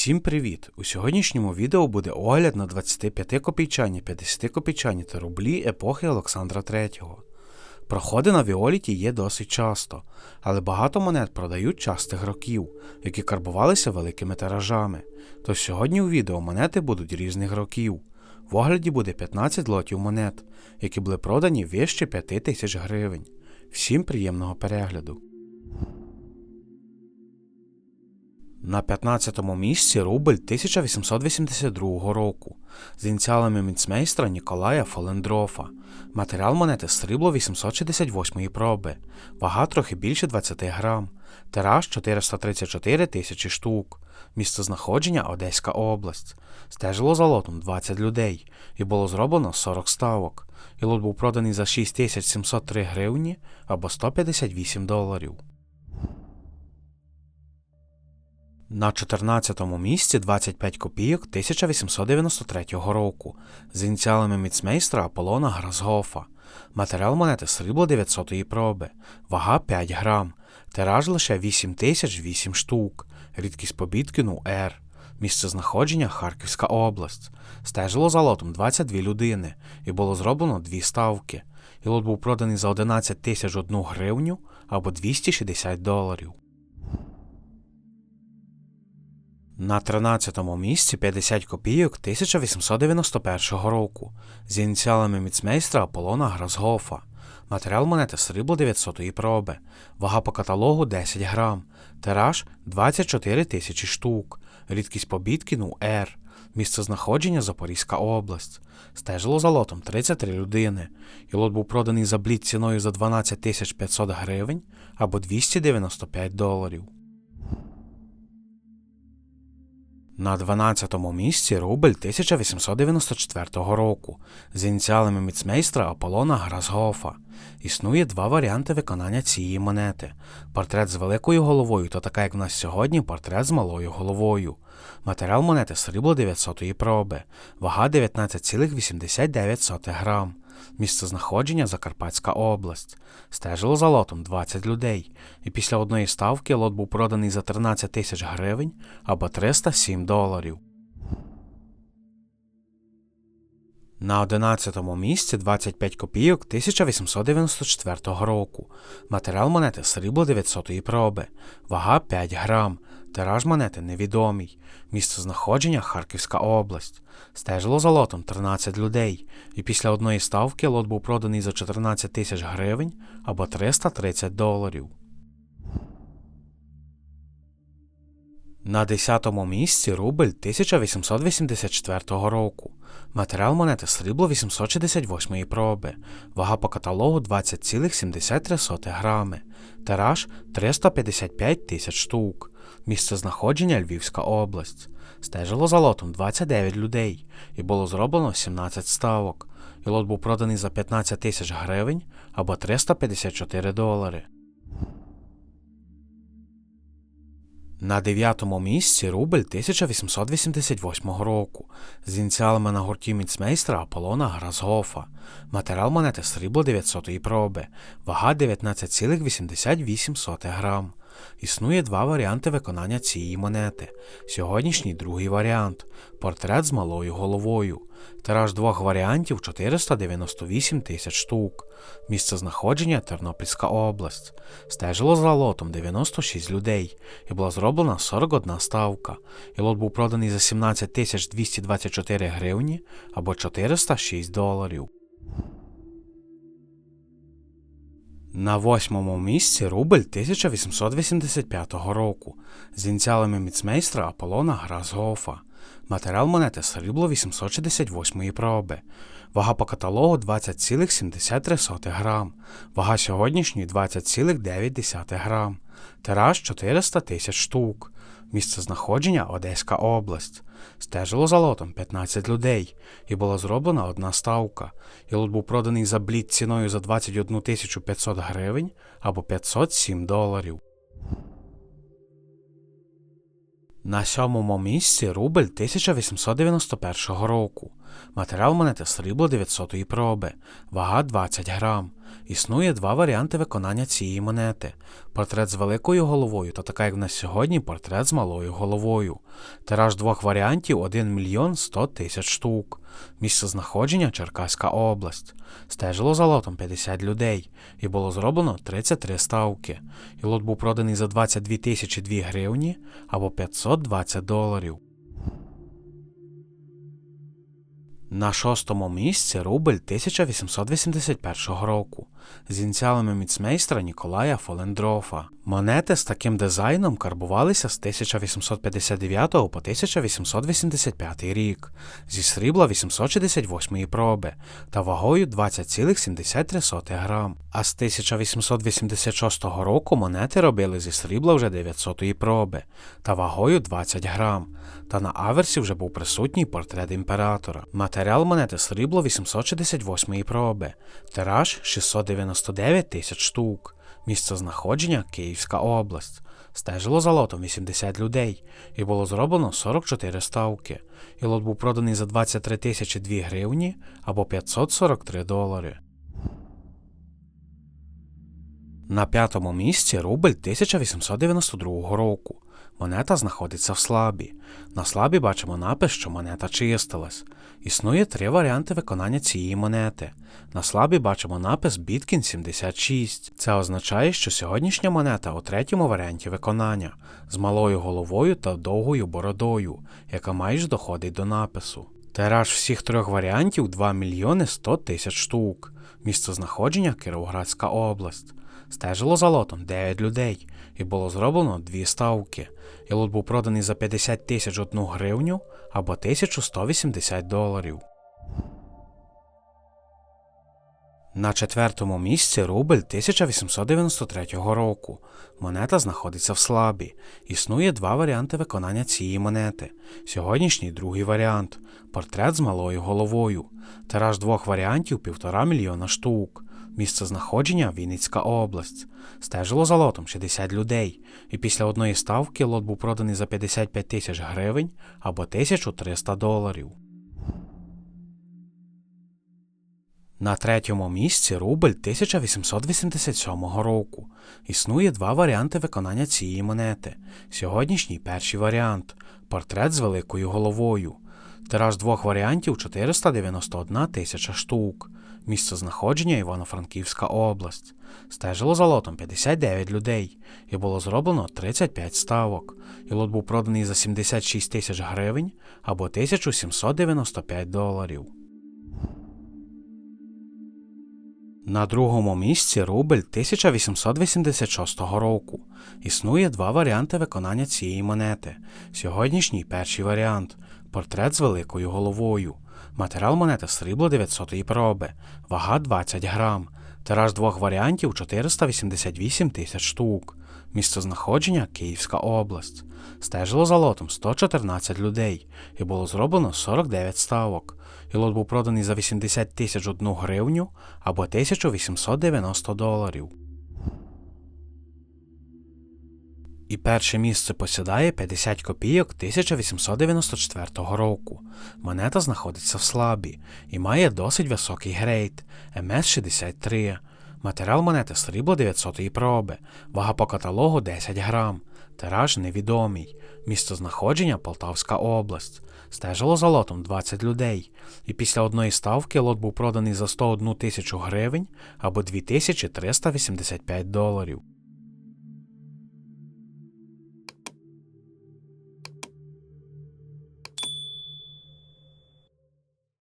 Всім привіт! У сьогоднішньому відео буде огляд на 25 копійчані, 50 копійчані та рублі епохи Олександра III. Проходи на Віоліті є досить часто, але багато монет продають частих років, які карбувалися великими тиражами. Тож сьогодні у відео монети будуть різних років. В огляді буде 15 лотів монет, які були продані вище 5 тисяч гривень. Всім приємного перегляду! На 15-му місці рубль 1882 року з ініціалами мінцмейстра Ніколая Фолендрофа. Матеріал монети срібло 868 проби, вага трохи більше 20 грам, тираж 434 тисячі штук, місце знаходження Одеська область. Стежило за лотом 20 людей і було зроблено 40 ставок. І лот був проданий за 6703 гривні або 158 доларів. На 14-му місці 25 копійок 1893 року з ініціалами міцмейстра Аполлона Грасгофа. Матеріал монети срібло 900 проби, вага 5 грам, тираж лише 8008 штук, рідкість побіткину R. Місце знаходження Харківська область. Стежило за лотом 22 людини і було зроблено дві ставки. І лот був проданий за 11 тисяч 1 гривню або 260 доларів. На 13-му місці 50 копійок 1891 року з ініціалами міцмейстра Аполлона Грасгофа. Матеріал монети срібло 900-ї проби, вага по каталогу 10 грам, тираж 24 тисячі штук, рідкість побіткіну R, місце знаходження Запорізька область. Стежило за лотом 33 людини, і лот був проданий за бліт ціною за 12 тисяч 500 гривень або 295 доларів. На 12-му місці рубль 1894 року з ініціалами міцмейстра Аполлона Грасгофа. Існує два варіанти виконання цієї монети: портрет з великою головою та така, як в нас сьогодні, портрет з малою головою. Матеріал монети срібло 900 проби, вага 19,89 грам. Місце знаходження Закарпатська область. Стежило за лотом 20 людей, і після одної ставки лот був проданий за 13 тисяч гривень або 307 доларів. На 11-му місці 25 копійок 1894 року. Матеріал монети срібло 900 проби, вага 5 грам, тираж монети невідомий, місце знаходження Харківська область. Стежило за лотом 13 людей, і після одної ставки лот був проданий за 14 тисяч гривень або 330 доларів. На 10-му місці рубль 1884 року. Матеріал монети срібло 868 проби, вага по каталогу 20,73 грами, тираж 355 тисяч штук, місце знаходження Львівська область. Стежило за лотом 29 людей і було зроблено 17 ставок, і лот був проданий за 15 тисяч гривень або 354 долари. На дев'ятому місці рубль 1888 року з ініціалами на гурті міцмейстра Аполлона Грасгофа. Матеріал монети срібло 900 проби, вага 19,88 грам. Існує два варіанти виконання цієї монети. Сьогоднішній другий варіант портрет з малою головою. Тираж двох варіантів 498 тисяч штук. Місце знаходження Тернопільська область. Стежило за лотом 96 людей і була зроблена 41 ставка. І лот був проданий за 17 тисяч 224 гривні або 406 доларів. На восьмому місці рубль 1885 року. З ініціалами міцмейстра Аполлона Грасгофа. Матеріал монети срібло 868 проби, вага по каталогу 20,73 грам, вага сьогоднішньої 20,9 грам, тираж 400 тисяч штук, місце знаходження Одеська область. Стежило за лотом 15 людей, і була зроблена одна ставка, і лот був проданий за блід ціною за 21 500 гривень або 507 доларів. На сьомому місці рубль 1891 року. Матеріал монети срібло 900 проби, вага 20 грам, Існує два варіанти виконання цієї монети: портрет з великою головою та така, як в нас сьогодні, портрет з малою головою. Тираж двох варіантів 1 мільйон 100 тисяч штук. Місце знаходження Черкаська область. Стежило за лотом 50 людей, і було зроблено 33 ставки. І лот був проданий за 22 тисячі 2 гривні або 520 доларів. На шостому місці рубль 1881 року з ініціалами міцмейстра Ніколая Фолендрофа. Монети з таким дизайном карбувалися з 1859 по 1885 рік зі срібла 868 проби та вагою 20,73 грам. А з 1886 року монети робили зі срібла вже 900 проби та вагою 20 грам. Та на аверсі вже був присутній портрет імператора. Матеріал монети срібло 868 проби, тираж 699 тисяч штук. Місце знаходження Київська область. Стежило за лотом 80 людей, і було зроблено 44 ставки. І лот був проданий за 23 тисячі 2 гривні або 543 долари. На п'ятому місці рубль 1892 року. Монета знаходиться в слабі. На слабі бачимо напис, що монета чистилась. Існує три варіанти виконання цієї монети. На слабі бачимо напис Біткін 76. Це означає, що сьогоднішня монета у третьому варіанті виконання з малою головою та довгою бородою, яка майже доходить до напису. Тираж всіх трьох варіантів 2 мільйони 100 тисяч штук. Місце знаходження Кіровоградська область. Стежило за лотом 9 людей, і було зроблено дві ставки. І лот був проданий за 50 тисяч одну гривню або 1180 доларів. На четвертому місці рубль 1893 року. Монета знаходиться в слабі. Існує два варіанти виконання цієї монети. Сьогоднішній другий варіант портрет з малою головою. Тираж двох варіантів півтора мільйона штук. Місце знаходження Вінницька область. Стежило за лотом 60 людей, і після одної ставки лот був проданий за 55 тисяч гривень або 1300 доларів. На третьому місці рубль 1887 року. Існує два варіанти виконання цієї монети. Сьогоднішній перший варіант портрет з великою головою. Тираж двох варіантів 491 тисяча штук. Місце знаходження Івано-Франківська область. Стежило за лотом 59 людей, і було зроблено 35 ставок. І лот був проданий за 76 тисяч гривень або 1795 доларів. На другому місці рубль 1886 року. Існує два варіанти виконання цієї монети. Сьогоднішній перший варіант портрет з великою головою. Матеріал монети срібло 900 проби, вага 20 грам. Тираж двох варіантів 488 тисяч штук. Місце знаходження Київська область. Стежило за лотом 114 людей, і було зроблено 49 ставок. І лот був проданий за 80 тисяч одну гривню або 1890 доларів. І перше місце посідає 50 копійок 1894 року. Монета знаходиться в слабі і має досить високий грейд МС-63. Матеріал монети срібло 900 проби, вага по каталогу 10 грам, тираж невідомий, місце знаходження Полтавська область. Стежило за лотом 20 людей, і після одної ставки лот був проданий за 101 тисячу гривень або 2385 доларів.